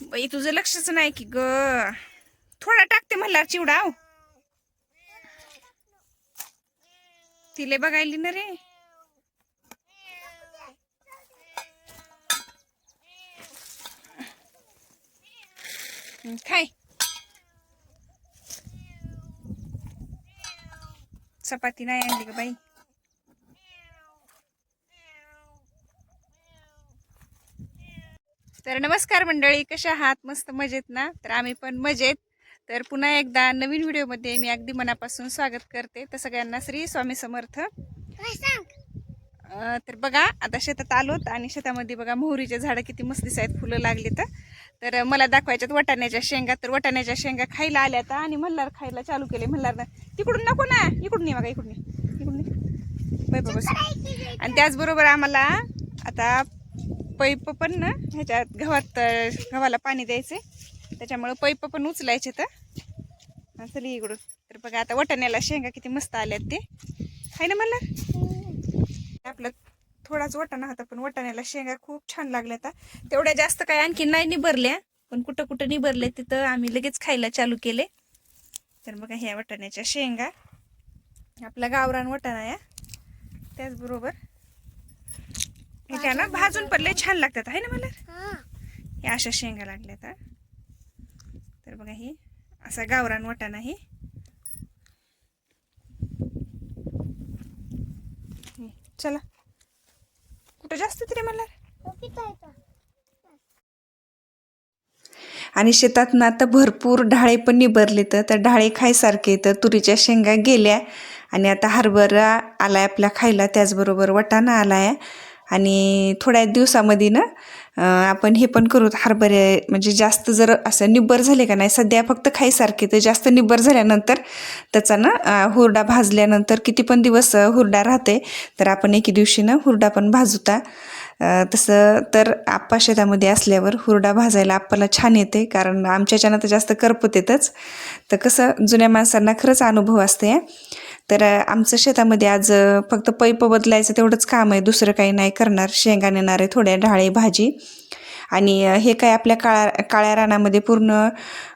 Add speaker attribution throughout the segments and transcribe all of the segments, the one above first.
Speaker 1: बाई तुझं लक्षच नाही की ग. थोडा टाकते म्हणला चिवडाव तिले बघायली ना रे. खाय. चपाती नाही आणली ग बाई. तर नमस्कार मंडळी कशा आहात? मस्त मजेत ना? तर आम्ही पण मजेत. तर पुन्हा एकदा नवीन व्हिडिओमध्ये मी अगदी मनापासून स्वागत करते. तर सगळ्यांना श्री स्वामी समर्थ. अं, तर बघा आता शेतात आलोत आणि शेतामध्ये बघा मोहरीचे झाडं किती मस्त दिसायत फुलं लागली तर तर मला दाखवायच्यात वटाण्याच्या शेंगा. तर वटाण्याच्या शेंगा खायला आल्या आता आणि मल्हार खायला चालू केले. मल्हार ना तिकडून नको ना. इकडून ये बघा इकडून ये. इकडून ये. बाय बाबा आणि त्याचबरोबर आम्हाला आता पैप पण ना ह्याच्यात गव्हात गव्हाला पाणी द्यायचे त्याच्यामुळं पैप पण उचलायचे तर असं इकडून. तर बघा आता वटाण्याला शेंगा किती मस्त आल्यात ते. आहे ना मला? आपलं थोडाच वटाणा होता पण वटाण्याला शेंगा खूप छान लागल्या आता. तेवढ्या जास्त काय आणखी नाही निभरल्या पण कुठं कुठं निभरले तिथं आम्ही लगेच खायला चालू केले. तर बघा ह्या वटाण्याच्या शेंगा. आपला गावरान वटाणा या. त्याचबरोबर ह्याच्या ना भाजून पण लय छान लागतात आहे ना मला? या अशा शेंगा लागल्या आता तर बघा ही असा गावरान वटाणा ही. चला. कुठं जास्त तरी मला आणि शेतात ना आता भरपूर ढाळे पण निबरले तर त्या ढाळे खायसारखे तर तुरीच्या शेंगा गेल्या. आणि आता हरभरा आलाय आपल्या खायला त्याचबरोबर वटाणा आलाय. आणि थोड्या दिवसामध्ये ना आपण हे पण करू हरभरे म्हणजे जास्त जर असं निब्बर झाले का नाही सध्या फक्त खायसारखे तर जास्त निब्बर झाल्यानंतर त्याचा ना हुरडा भाजल्यानंतर किती पण दिवस हुरडा राहते तर आपण एके दिवशी ना हुरडा पण भाजूता. तसं तर आप्पा शेतामध्ये असल्यावर हुरडा भाजायला आप्पाला छान येते कारण आमच्याच्यानं तर जास्त करपत येतच. तर कसं जुन्या माणसांना खरंच अनुभव असते तर आमचं शेतामध्ये आज फक्त पैप बदलायचं तेवढंच काम आहे. दुसरं काही नाही करणार. शेंगा नेणार आहे थोड्या ढाळे भाजी. आणि हे काय आपल्या काळा काळ्या रानामध्ये पूर्ण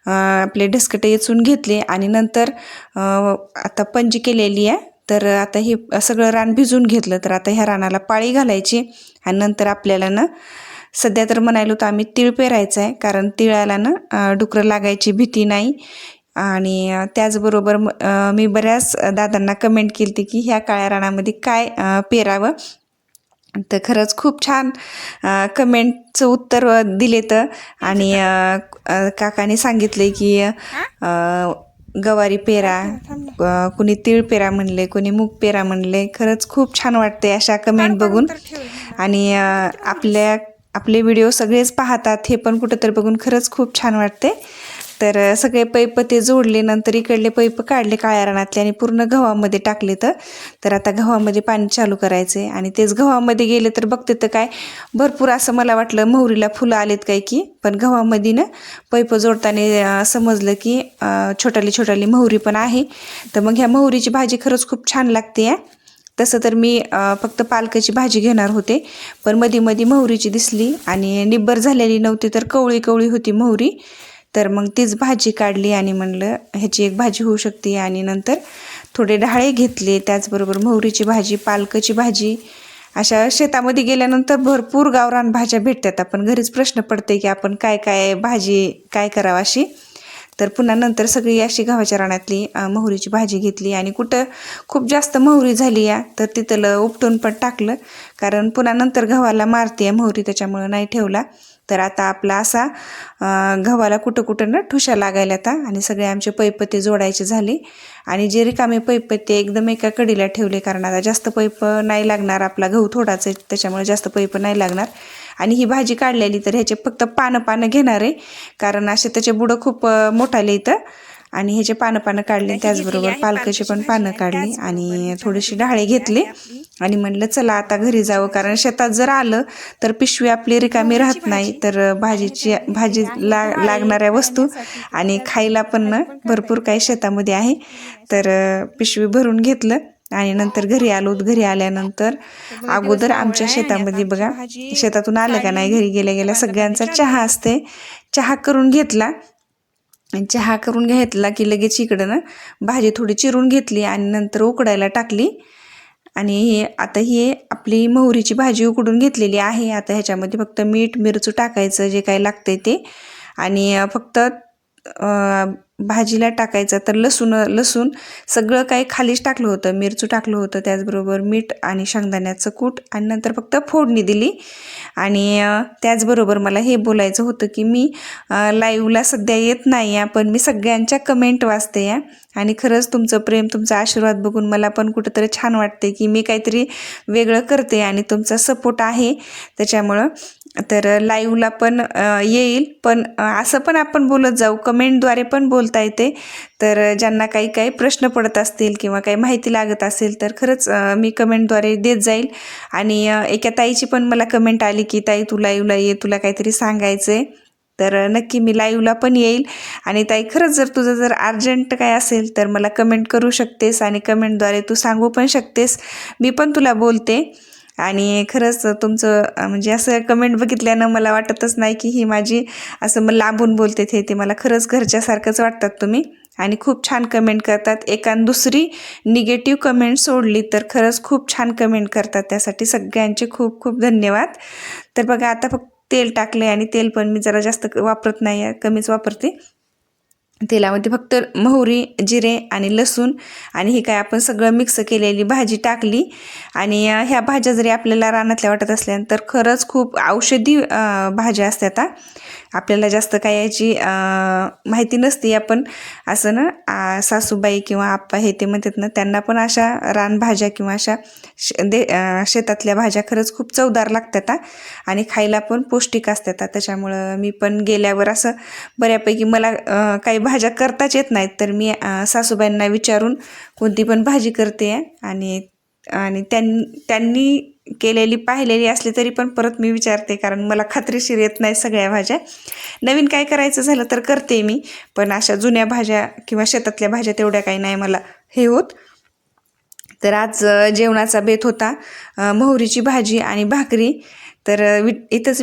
Speaker 1: आपले ढसकटे येचून घेतले आणि नंतर आता पंजी केलेली आहे. तर आता हे सगळं रान भिजून घेतलं. तर आता ह्या रानाला पाळी घालायची आणि नंतर आपल्याला ना सध्या तर म्हणायलो तर आम्ही तीळ पेरायचं आहे. कारण तिळाला ना डुकरं लागायची भीती नाही. आणि त्याचबरोबर म- बऱ्याच दादांना कमेंट केली होती की ह्या काळ्या रानामध्ये काय पेरावं? तर खरंच खूप छान कमेंटचं उत्तर दिले तर आणि काकाने सांगितले की गवारी पेरा कुणी तीळ पेरा म्हणले कुणी मूग पेरा म्हणले. खरंच खूप छान वाटते अशा कमेंट बघून. आणि आपल्या आपले व्हिडिओ सगळेच पाहतात हे पण कुठंतरी बघून खरंच खूप छान वाटते तर सगळे पैप ते जोडले नंतर इकडले पैप काढले काळ्या रानातले आणि पूर्ण गव्हामध्ये टाकले तर. तर आता गव्हामध्ये पाणी चालू करायचे आणि तेच गव्हामध्ये गेले तर बघते तर काय भरपूर असं मला वाटलं मोहरीला फुलं आलेत काय की पण गव्हामध्ये ना पैप जोडताना समजलं की छोटाली छोटाली मोहरी पण आहे. तर मग ह्या मोहरीची भाजी खरंच खूप छान लागते आहे तसं तर मी फक्त पालकाची भाजी घेणार होते पण मधी मधी मोहरीची दिसली आणि निब्बर झालेली नव्हती तर कवळी कवळी होती मोहरी. तर मग तीच भाजी काढली आणि म्हणलं ह्याची एक भाजी होऊ शकते. आणि नंतर थोडे ढाळे घेतले. त्याचबरोबर मोहरीची भाजी पालकची भाजी. अशा शेतामध्ये गेल्यानंतर भरपूर गावरान भाज्या भेटतात. आपण घरीच प्रश्न पडते की आपण काय काय भाजी काय करावं अशी. तर पुन्हा नंतर सगळी अशी गव्हाच्या रानातली मोहरीची भाजी घेतली. आणि कुठं खूप जास्त मोहरी झाली या तर तिथलं उपटून पण टाकलं. कारण पुन्हा नंतर गव्हाला मारते मोहरी त्याच्यामुळं नाही ठेवला. तर आता आपला असा गव्हाला कुठं कुठं ना ठुशा लागायला आता आणि सगळे आमचे पैपते जोडायचे झाले. आणि जे रिकामे पैप ते एकदम एका कडीला ठेवले कारण आता जास्त पैप नाही लागणार आपला गहू थोडाच आहे त्याच्यामुळे जास्त पैप नाही लागणार. आणि ही भाजी काढलेली तर ह्याचे फक्त पानं पानं घेणार आहे. कारण असे त्याचे बुडं खूप मोठाले इथं. आणि ह्याचे पानं पानं काढले त्याचबरोबर पालकाचे पण पानं काढली आणि थोडीशी डाळे घेतली आणि म्हणलं चला आता घरी जावं. कारण शेतात जर आलं तर पिशवी आपली रिकामी राहत नाही. तर भाजीची भाजी ला लागणाऱ्या वस्तू आणि खायला पण भरपूर काही शेतामध्ये आहे. तर पिशवी भरून घेतलं आणि नंतर घरी आलो. घरी आल्यानंतर अगोदर आमच्या शेतामध्ये बघा शेतातून आलं का नाही? घरी गेल्या गेल्या सगळ्यांचा चहा असते. चहा करून घेतला. चहा करून घेतला की लगेच इकडं ना भाजी थोडी चिरून घेतली आणि नंतर उकडायला टाकली. आणि हे आता ही आपली मोहरीची भाजी उकडून घेतलेली आहे. आता ह्याच्यामध्ये फक्त मीठ मिरचू टाकायचं जे काय लागते ते. आणि फक्त भाजीला टाकायचं. तर लसूण लसूण सगळं काही खालीच टाकलं होतं. मिरचू टाकलं होतं त्याचबरोबर मीठ आणि शेंगदाण्याचं कूट आणि नंतर फक्त फोडणी दिली. आणि त्याचबरोबर मला हे बोलायचं होतं की मी लाईव्हला सध्या येत नाही आहे पण मी सगळ्यांच्या कमेंट वाचते या आणि खरंच तुमचं प्रेम तुमचा आशीर्वाद बघून मला पण कुठंतरी छान वाटते की मी काहीतरी वेगळं करते आणि तुमचा सपोर्ट आहे. त्याच्यामुळं तर लाईव्हला पण येईल. पण असं पण आपण बोलत जाऊ. कमेंटद्वारे पण बोलता येते. तर ज्यांना काही काही प्रश्न पडत असतील किंवा काही माहिती लागत असेल तर खरंच मी कमेंटद्वारे देत जाईल. आणि एका ताईची पण मला कमेंट आली की ताई तू लाईव्हला ये. तुला काहीतरी सांगायचं आहे तर नक्की मी लाईव्हला पण येईल. आणि ताई खरंच जर तुझं जर अर्जंट काय असेल तर मला कमेंट करू शकतेस आणि कमेंटद्वारे तू सांगू पण शकतेस. मी पण तुला बोलते. आणि खरंच तुमचं म्हणजे असं कमेंट बघितल्यानं मला वाटतच नाही की ही माझी असं मग लांबून बोलते ते ते मला खरंच घरच्यासारखंच वाटतात तुम्ही. आणि खूप छान कमेंट करतात. एकान दुसरी निगेटिव्ह कमेंट सोडली तर खरंच खूप छान कमेंट करतात. त्यासाठी सगळ्यांचे खूप खूप धन्यवाद. तर बघा आता फक्त तेल टाकले आणि तेल पण मी जरा जास्त वापरत नाही आहे कमीच वापरते. तेलामध्ये फक्त मोहरी जिरे आणि लसूण आणि हे काय आपण सगळं मिक्स केलेली भाजी टाकली. आणि ह्या भाज्या जरी आपल्याला रानातल्या वाटत असल्या तर खरंच खूप औषधी भाज्या असतात आपल्याला जास्त काय याची माहिती नसते. आपण असं ना सासूबाई किंवा आप्पा हे ते म्हणतात ना त्यांना पण अशा रानभाज्या किंवा अशा शे दे शेतातल्या भाज्या खरंच खूप चवदार लागतात आणि खायला पण पौष्टिक असतात त्याच्यामुळं मी पण गेल्यावर असं बऱ्यापैकी मला काही भाज्या करताच येत नाहीत. तर मी सासूबाईंना विचारून कोणती पण भाजी करते आहे आणि आणि त्यां त्यांनी केलेली पाहिलेली असली तरी पण परत मी विचारते कारण मला खात्रीशीर येत नाही सगळ्या भाज्या. नवीन काय करायचं झालं तर करते मी पण अशा जुन्या भाज्या किंवा शेतातल्या भाज्या तेवढ्या काही नाही मला हे होत. तर आज जेवणाचा बेत होता मोहरीची भाजी आणि भाकरी. तर वि इथंच